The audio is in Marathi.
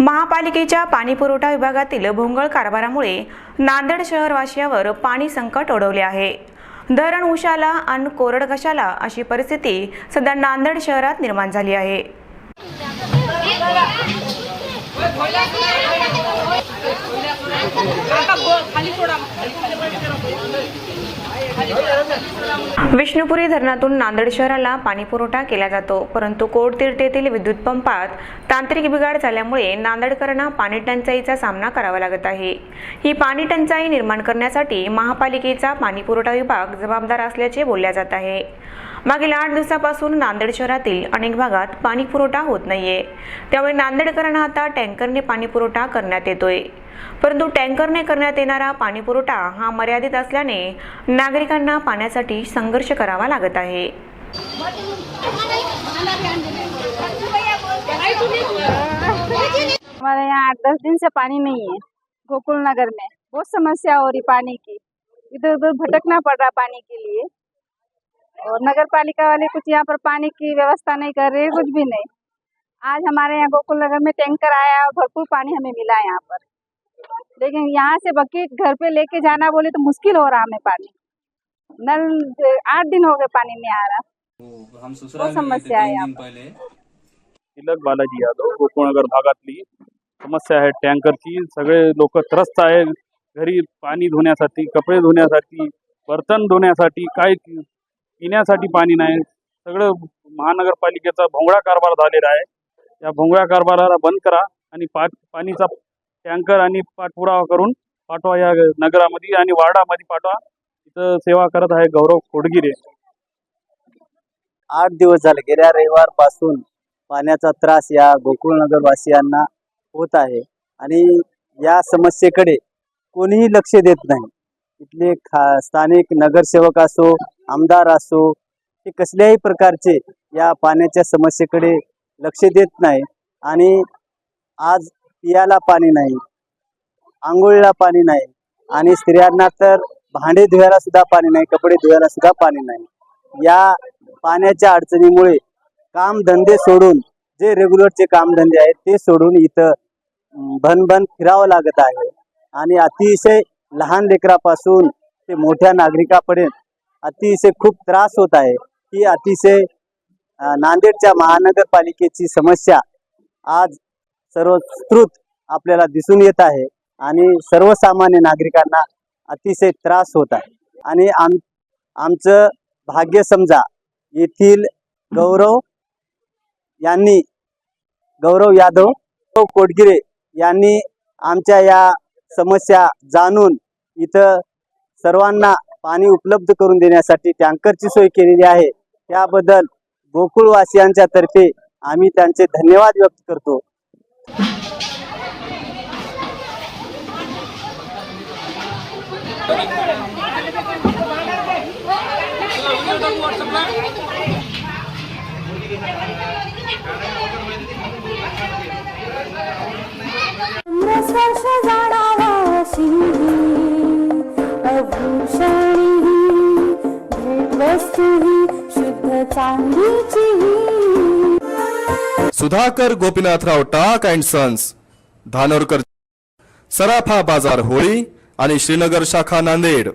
महापालिकेच्या पाणीपुरवठा विभागातील भोंगळ कारभारामुळे नांदेड शहरवासियावर पाणी संकट ओढवले आहे. धरण उशाला आणि कोरड कशाला अशी परिस्थिती सध्या नांदेड शहरात निर्माण झाली आहे. विष्णुपुरी धरणातून नांदेड शहराला पाणीपुरवठा केला जातो परंतु कोडतीर्थ येथील विद्युत पंपात तांत्रिक बिघाड झाल्यामुळे नांदेडकरांना पाणी टंचाईचा सामना करावा लागत आहे. ही पाणी टंचाई निर्माण करण्यासाठी महापालिकेचा पाणीपुरवठा विभाग जबाबदार असल्याचे बोलल्या जात आहे. मागील आठ दिवसापासून नांदेड शहरातील अनेक भागात पाणी पुरवठा होत नाहीये. त्यामुळे नांदेडकरांना आता टँकरने पाणी पुरवठा करण्यात येतोय. परंतु टँकरने करण्यात येणारा पाणी पुरवठा हा मर्यादित असल्याने नागरिकांना पाण्यासाठी संघर्ष करावा लागत आहे. हमारे यहाँ आठ दस दिन से पानी नहीं है गोकुल नगर में। बहुत समस्या हो रही पानी की। इधर उधर भटकना पड़ रहा पानी के लिए। और नगर पालिका वाले कुछ यहाँ पर पानी की व्यवस्था नहीं कर रहे कुछ भी नहीं। आज हमारे यहाँ गोकुल नगर में टैंकर आया और भरपूर पानी हमें मिला यहाँ पर। लेकिन यहाँ से बकेट घर पे लेके जाना बोले तो मुश्किल हो रहा हमें पानी। नल आठ दिन हो गए पानी नहीं आ रहा। हो, हम ससुराल बहुत में गए थे समस्या है यहाँ पहले तिलक बालाजी यादव गोकुळनगर भागातली समस्या आहे टँकरची सगळे लोक त्रस्त आहे। घरी पाणी धुण्यासाठी कपडे धुण्यासाठी बर्तन धुण्यासाठी काय पिण्यासाठी पाणी नाही. सगळं महानगरपालिकेचा भोंगळा कारभार झालेला आहे. या भोंगळ्या कारभाराला बंद करा आणि पा पाणीचा टँकर आणि पाठपुरावा करून पाठवा या नगरामध्ये आणि वार्डामध्ये पाठवा. इथं सेवा करत आहे गौरव खोडगिरे. आठ दिवस झाले गेल्या रविवारपासून पाण्याचा त्रास या गोकुळ नगरवासियांना होत आहे आणि या समस्येकडे कोणीही लक्ष देत नाही. इथले खा स्थानिक नगरसेवक असो आमदार असो हे कसल्याही प्रकारचे या पाण्याच्या समस्येकडे लक्ष देत नाही. आणि आज पियाला पाणी नाही आंघोळीला पाणी नाही आणि स्त्रियांना तर भांडे धुवायला सुद्धा पाणी नाही कपडे धुवायला सुद्धा पाणी नाही. या पाण्याच्या अडचणीमुळे काम धंदे सोडून जे रेग्युलरचे कामधंदे आहेत ते सोडून इथं भनभन फिरावं लागत आहे. आणि अतिशय लहान लेकरापासून ते मोठ्या नागरिकापर्यंत अतिशय खूप त्रास होत आहे. ही अतिशय नांदेडच्या महानगरपालिकेची समस्या आज सर्वस्कृत आपल्याला दिसून येत आहे आणि सर्वसामान्य नागरिकांना अतिशय त्रास होत आहे. आणि आम आमचं भाग्य समजा येथील गौरव यांनी गौरव यादव कोटगिरे यांनी आमच्या या समस्या जाणून इथं सर्वांना पाणी उपलब्ध करून देण्यासाठी टँकरची सोय केलेली आहे. त्याबद्दल गोकुळवासियांच्या तर्फे आम्ही त्यांचे धन्यवाद व्यक्त करतो. सुधाकर गोपीनाथराव टाक अँड सन्स धानोरकर सराफा बाजार होळी आणि श्रीनगर शाखा नांदेड.